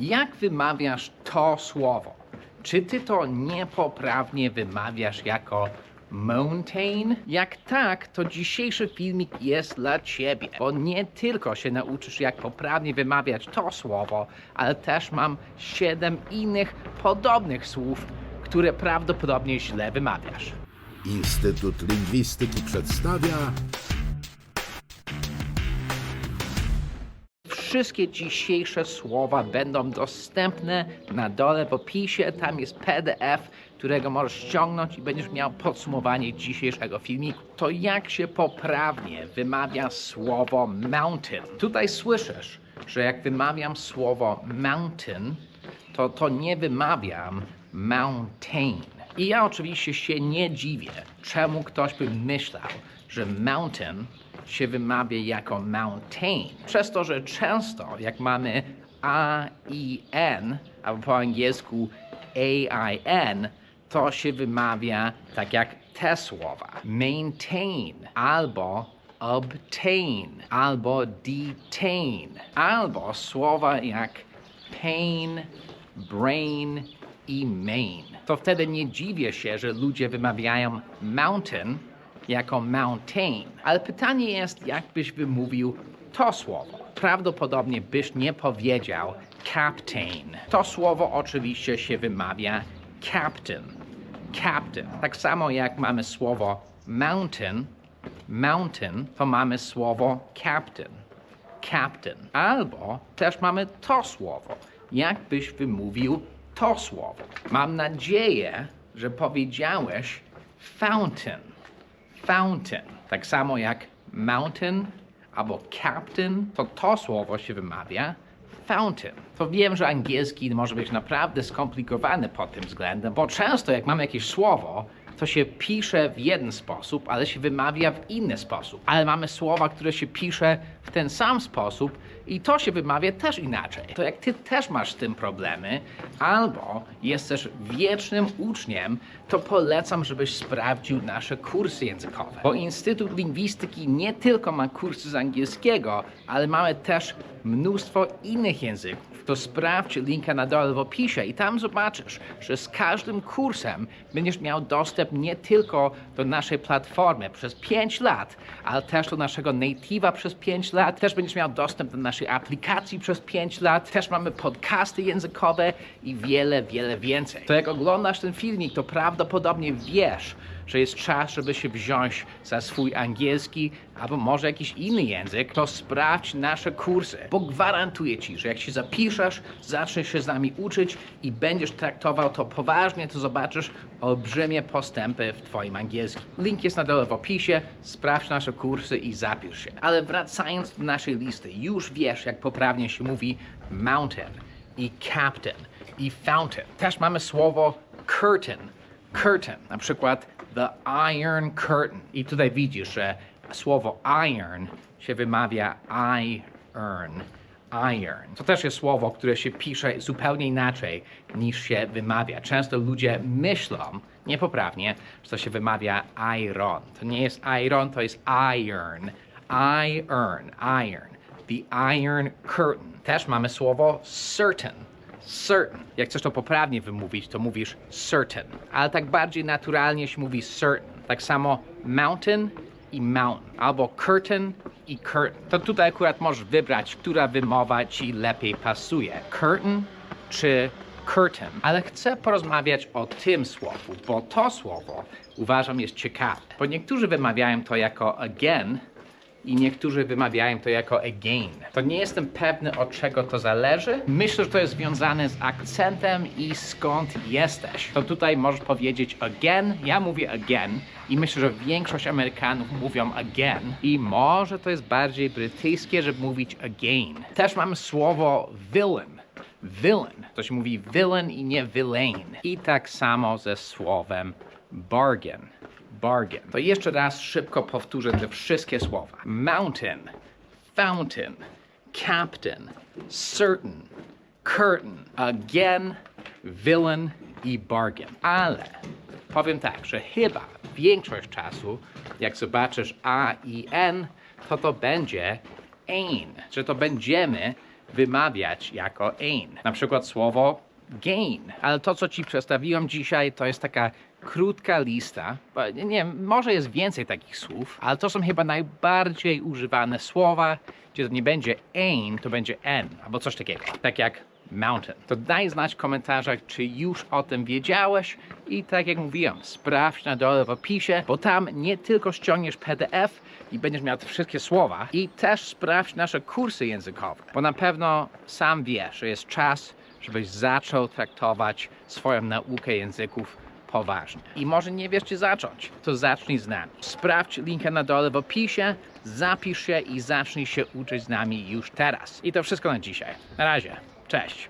Jak wymawiasz to słowo? Czy ty to niepoprawnie wymawiasz jako mountain? Jak tak, to dzisiejszy filmik jest dla ciebie, bo nie tylko się nauczysz jak poprawnie wymawiać to słowo, ale też mam 7 innych podobnych słów, które prawdopodobnie źle wymawiasz. Instytut Lingwistyki przedstawia Wszystkie dzisiejsze słowa będą dostępne na dole w opisie. Tam jest PDF, którego możesz ściągnąć i będziesz miał podsumowanie dzisiejszego filmiku. To jak się poprawnie wymawia słowo mountain? Tutaj słyszysz, że jak wymawiam słowo mountain, to to nie wymawiam mountain. I ja oczywiście się nie dziwię, czemu ktoś by myślał, że mountain się wymawia jako mountain. Przez to, że często jak mamy A, I, N, albo po angielsku A, I, N, to się wymawia tak jak te słowa. Maintain albo obtain albo detain albo słowa jak pain, brain i main. To wtedy nie dziwię się, że ludzie wymawiają mountain jako mountain. Ale pytanie jest, jak byś wymówił to słowo. Prawdopodobnie byś nie powiedział captain. To słowo oczywiście się wymawia captain. Captain. Tak samo jak mamy słowo mountain, mountain, to mamy słowo captain. Captain. Albo też mamy to słowo. Jak byś wymówił to słowo? Mam nadzieję, że powiedziałeś fountain. Fountain. Tak samo jak mountain albo captain, to to słowo się wymawia fountain. To wiem, że angielski może być naprawdę skomplikowany pod tym względem, bo często jak mamy jakieś słowo, to się pisze w jeden sposób, ale się wymawia w inny sposób. Ale mamy słowa, które się pisze w ten sam sposób i to się wymawia też inaczej. To jak ty też masz z tym problemy, albo jesteś wiecznym uczniem, to polecam, żebyś sprawdził nasze kursy językowe. Bo Instytut Lingwistyki nie tylko ma kursy z angielskiego, ale mamy też mnóstwo innych języków. To sprawdź linka na dole w opisie i tam zobaczysz, że z każdym kursem będziesz miał dostęp nie tylko do naszej platformy przez 5 lat, ale też do naszego native'a przez 5 lat. Też będziesz miał dostęp do naszej aplikacji przez 5 lat. Też mamy podcasty językowe i wiele, wiele więcej. To jak oglądasz ten filmik, to prawdopodobnie wiesz, że jest czas, żeby się wziąć za swój angielski albo może jakiś inny język, to sprawdź nasze kursy, bo gwarantuję Ci, że jak się zapiszesz, zaczniesz się z nami uczyć i będziesz traktował to poważnie, to zobaczysz olbrzymie postępy w Twoim angielskim. Link jest na dole w opisie, sprawdź nasze kursy i zapisz się. Ale wracając do naszej listy, już wiesz, jak poprawnie się mówi mountain i captain i fountain. Też mamy słowo curtain curtain, na przykład the iron curtain. I tutaj widzisz, że słowo iron się wymawia iron. Iron. To też jest słowo, które się pisze zupełnie inaczej niż się wymawia. Często ludzie myślą niepoprawnie, że to się wymawia iron. To nie jest iron, to jest iron. Iron, iron. The iron curtain. Też mamy słowo certain certain. Jak chcesz to poprawnie wymówić, to mówisz certain. Ale tak bardziej naturalnie się mówi certain. Tak samo mountain i mountain. Albo curtain i curtain. To tutaj akurat możesz wybrać, która wymowa ci lepiej pasuje. Curtain czy curtain. Ale chcę porozmawiać o tym słowu, bo to słowo uważam jest ciekawe. Bo niektórzy wymawiają to jako again, i niektórzy wymawiają to jako again. To nie jestem pewny, od czego to zależy. Myślę, że to jest związane z akcentem i skąd jesteś. To tutaj możesz powiedzieć again, ja mówię again i myślę, że większość Amerykanów mówią again i może to jest bardziej brytyjskie, żeby mówić again. Też mamy słowo villain. Villain. To się mówi villain i nie villain. I tak samo ze słowem bargain bargain. To jeszcze raz szybko powtórzę te wszystkie słowa. Mountain, fountain, captain, certain, curtain, again, villain i bargain. Ale powiem tak, że chyba większość czasu, jak zobaczysz A i N, to to będzie ain, że to będziemy wymawiać jako ain. Na przykład słowo gain. Ale to, co ci przedstawiłem dzisiaj, to jest taka krótka lista. Nie wiem, może jest więcej takich słów, ale to są chyba najbardziej używane słowa, gdzie to nie będzie ain, to będzie n, albo coś takiego. Tak jak mountain. To daj znać w komentarzach, czy już o tym wiedziałeś i tak jak mówiłem, sprawdź na dole w opisie, bo tam nie tylko ściągniesz PDF i będziesz miał te wszystkie słowa i też sprawdź nasze kursy językowe, bo na pewno sam wiesz, że jest czas, żebyś zaczął traktować swoją naukę języków poważnie. I może nie wiesz, gdzie zacząć, to zacznij z nami. Sprawdź linkę na dole w opisie, zapisz się i zacznij się uczyć z nami już teraz. I to wszystko na dzisiaj. Na razie. Cześć.